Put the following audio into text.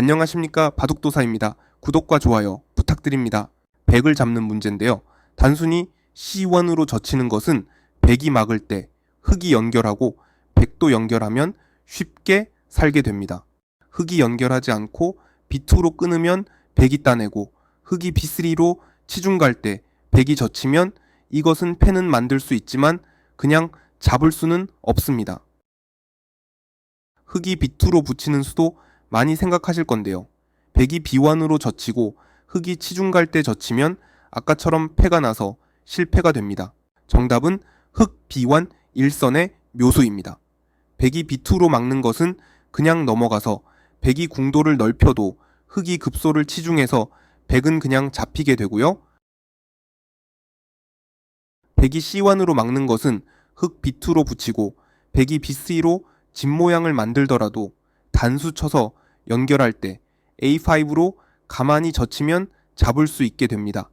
안녕하십니까 바둑도사입니다. 구독과 좋아요 부탁드립니다. 백을 잡는 문제인데요. 단순히 C1으로 젖히는 것은 백이 막을 때 흑이 연결하고 백도 연결하면 쉽게 살게 됩니다. 흑이 연결하지 않고 B2로 끊으면 백이 따내고 흑이 B3로 치중 갈때 백이 젖히면 이것은 패는 만들 수 있지만 그냥 잡을 수는 없습니다. 흑이 B2로 붙이는 수도 많이 생각하실 건데요. 백이 B1으로 젖히고 흑이 치중 갈 때 젖히면 아까처럼 패가 나서 실패가 됩니다. 정답은 흑 B1 일선의 묘수입니다. 백이 B2로 막는 것은 그냥 넘어가서 백이 궁도를 넓혀도 흑이 급소를 치중해서 백은 그냥 잡히게 되고요. 백이 C1으로 막는 것은 흑 B2로 붙이고 백이 B3로 집 모양을 만들더라도 단수 쳐서 연결할 때 A5로 가만히 젖히면 잡을 수 있게 됩니다.